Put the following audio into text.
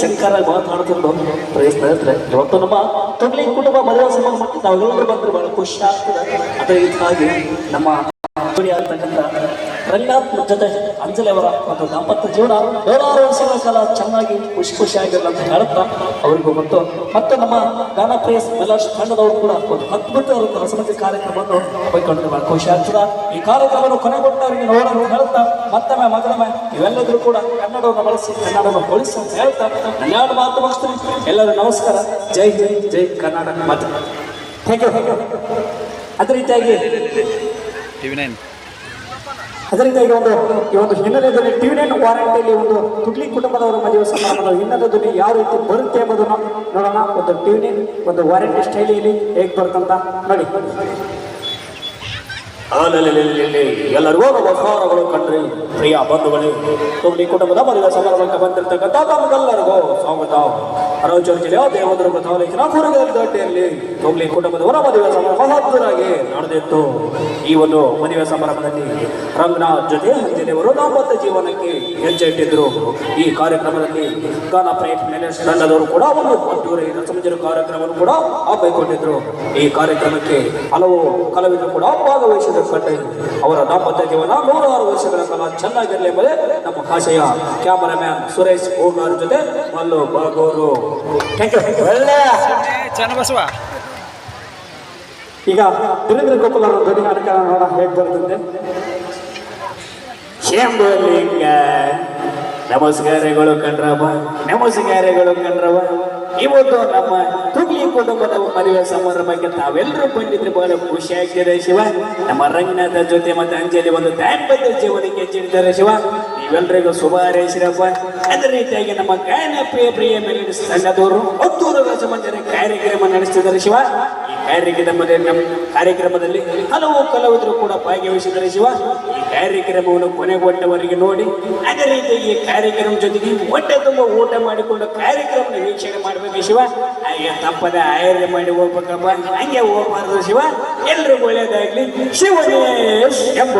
ಶಂಕರ ಒಂದು ಪ್ರಯತ್ನ ಇದ್ರೆ, ಇವತ್ತು ನಮ್ಮ ತೊಗಲಿ ಕುಟುಂಬ ಮದುವೆ ಸಂಬಂಧಪಟ್ಟು ನಾವೆಲ್ಲರೂ ಬಂದ್ರೆ ಬಹಳ ಖುಷಿ ಆಗ್ತದೆ. ಅದೇ ರೀತಿಯಾಗಿ ನಮ್ಮ ಆಗ್ತಕ್ಕಂಥ ರಂಗನಾಥ್ ಜೊತೆ ಅಂಜಲಿ ಅವರ ಒಂದು ದಾಂಪತ್ಯ ಜೀವನ. ನೂರಾರು ವರ್ಷಗಳ ಕಾಲ ಚೆನ್ನಾಗಿ ಖುಷಿ ಖುಷಿಯಾಗಿರಲ್ಲ ಅಂತ ಹೇಳ್ತಾ ಅವರಿಗೂ ಮತ್ತು ಮತ್ತೆ ನಮ್ಮ ಗಾನ ಪ್ರೇಸ್ ಮೆಲಾಶ್ ತಂಡದವರು ಕೂಡ ಒಂದು ಅದ್ಭುತ ಒಂದು ರಸಮಂಜಿ ಕಾರ್ಯಕ್ರಮವನ್ನು ಬೈಕೊಂಡು ಬಹಳ ಖುಷಿ ಆಗ್ತದ ಈ ಕಾರ್ಯಕ್ರಮವನ್ನು ಕೊನೆಗೊಟ್ಟವರಿಗೆ ನೋಡಲು ಹೇಳ್ತಾ ಮತ್ತೊಮ್ಮೆ ಮಗನೊಮ್ಮೆ ಇವೆಲ್ಲದರೂ ಕೂಡ ಕನ್ನಡವನ್ನು ಬಳಸಿ ಕನ್ನಡವನ್ನು ಬಳಸಿ ಅಂತ ಹೇಳ್ತಾ ಕನ್ನಡ ಮಾತು ಮುಗಿಸ್ತೀನಿ. ಎಲ್ಲರೂ ನಮಸ್ಕಾರ. ಜೈ ಜೈ ಜೈ ಕರ್ನಾಟಕ ಮಾತು. ಹೇಗೆ ಹೇಗೆ ಅದೇ ರೀತಿಯಾಗಿ ಟಿವಿ ನೈನ್ ಅದರಿಂದ ಈಗ ಒಂದು ಈ ಒಂದು ಹಿನ್ನೆಲೆಯಲ್ಲಿ ಟಿವಿ ವಾರಂಟಿಯಲ್ಲಿ ಒಂದು ತುಗ್ಲಿ ಕುಟುಂಬದವರ ಮದುವೆ ಸಮಾರಂಭದ ಹಿನ್ನೆಲೆಯಲ್ಲಿ ಯಾವ ರೀತಿ ಬರುತ್ತೆ ಎಂಬುದನ್ನು ನೋಡೋಣ. ಒಂದು ಟಿವಿ ಒಂದು ವಾರಂಟಿ ಸ್ಟೈಲಿಯಲ್ಲಿ ಹೇಗೆ ಬರುತ್ತಂತ ನೋಡಿ. ಎಲ್ಲರಿಗೂ ನಮಸ್ಕಾರಗಳು ಕಂಡ್ರಿ. ಪ್ರಿಯ ಬಂಧುಗಳೇ, ತುಂಬಿ ಕುಟುಂಬದ ಮನೆಯ ಸಮಾರಂಭಕ್ಕೆ ಬಂದಿರತಕ್ಕಂಥ ತಮಗೆಲ್ಲರಿಗೂ ಸ್ವಾಗತ. ರಾಯಚೂರು ಜಿಲ್ಲೆಯ ದೇವದುರ್ಗ ತಾಲೂಕಿನ ಕುರುಗದೊಡ್ಡಿಯಲ್ಲಿ ತುಂಬಿ ಕುಟುಂಬದವರ ಮದುವೆ ಸಮಾರಂಭ ಹತ್ತಿರಾಗಿ ನಡೆದಿತ್ತು. ಈ ಒಂದು ಮದುವೆ ಸಮಾರಂಭದಲ್ಲಿ ರಂಗನಾಥ್ ಜೊತೆ ಅಂಜಲಿಯವರು ದಾಂಪತ್ಯ ಜೀವನಕ್ಕೆ ಹೆಜ್ಜೆ ಇಟ್ಟಿದ್ರು ಈ ಕಾರ್ಯಕ್ರಮದಲ್ಲಿ ಗಾನ ಪ್ರೇಟ್ ಮೇಲೆ ತಂಡದವರು ಕೂಡ ಒಂದು ಅದ್ದೂರಿ ರಸಮಂಜರಿ ಕಾರ್ಯಕ್ರಮವನ್ನು ಕೂಡ ಹಮ್ಮಿಕೊಂಡಿದ್ರು. ಈ ಕಾರ್ಯಕ್ರಮಕ್ಕೆ ಹಲವು ಕಲಾವಿದರು ಕೂಡ ಭಾಗವಹಿಸಿದ ಕಂಡು ಅವರ ದಾಂಪತ್ಯ ಜೀವನ ನೂರಾರು ವರ್ಷಗಳ ಕಾಲ ಚೆನ್ನಾಗಿರಲಿ ಎಂಬುದೇ ನಮ್ಮ ಆಶಯ ಕ್ಯಾಮರಾಮ್ಯಾನ್ ಸುರೇಶ್ ಓಗಾರ್ ಜೊತೆ ಮಲ್ಲು ಬಾಗೋರು. ಈಗ ವೀರೇಂದ್ರ ಗೋಪಾಲ್ ಅವರ ಧ್ವನಿ ನಾಟಕ ನೋಡ ಹೇಗೆ ಬರ್ತದೆ? ಶೇಂಬಲಿಂಗ. ನಮಸ್ಕಾರಗಳು ಕಂಡ್ರವ ನಮಸ್ಕಾರಗಳು ಕಣ್ರವ ಇವತ್ತು ನಮ್ಮ ತುಗ್ಲಿ ಕುಟುಂಬದ ಮದುವೆ ಸಮಾರಂಭಕ್ಕೆ ತಾವೆಲ್ಲರೂ ಬಂದಿದ್ರೆ ಬಹಳ ಖುಷಿ ಆಗ್ತಿದೆ ಶಿವ. ನಮ್ಮ ರಂಗನಾಥ ಜೊತೆ ಮತ್ತೆ ಅಂಜಲಿ ಒಂದು ದಾಂಪತ್ಯ ಜೀವನಕ್ಕೆ ಹೆಚ್ಚಿದ್ದಾರೆ ಶಿವ. ನೀವೆಲ್ಲರಿಗೂ ಶುಭ ಹಾರೈಸಿರಪ್ಪ ಅದೇ ರೀತಿಯಾಗಿ ನಮ್ಮ ಗಾಯನ ಪ್ರಿಯ ಪ್ರಿಯ ಮೇಲೆ ಸಂಘದವರು ಒತ್ತೂರು ರಸಮಂಜರಿ ಕಾರ್ಯಕ್ರಮ ನಡೆಸ್ತಿದ್ದಾರೆ ಶಿವ. ಕಾರ್ಯಕ್ರಮದಲ್ಲಿ ನಮ್ಮ ಕಾರ್ಯಕ್ರಮದಲ್ಲಿ ಹಲವು ಕಲಾವಿದರು ಕೂಡ ಭಾಗವಹಿಸಿದರೆ ಶಿವ. ಈ ಕಾರ್ಯಕ್ರಮವನ್ನು ಕೊನೆಗೊಟ್ಟವರಿಗೆ ನೋಡಿ, ಅದೇ ರೀತಿ ಈ ಕಾರ್ಯಕ್ರಮ ಜೊತೆಗೆ ಹೊಟ್ಟೆ ತುಂಬ ಊಟ ಮಾಡಿಕೊಂಡು ಕಾರ್ಯಕ್ರಮ ವೀಕ್ಷಣೆ ಮಾಡಬೇಕು ಶಿವ. ಹಾಗೆ ತಪ್ಪದ ಆಯ್ಕೆ ಮಾಡಿ ಹೋಗ್ಬೇಕಪ್ಪ, ಹಂಗೆ ಹೋಗ್ಬಾರ್ದು ಶಿವ. ಎಲ್ಲರೂ ಒಳ್ಳೇದಾಗ್ಲಿ. ಶಿವನೇ ಎಂಬ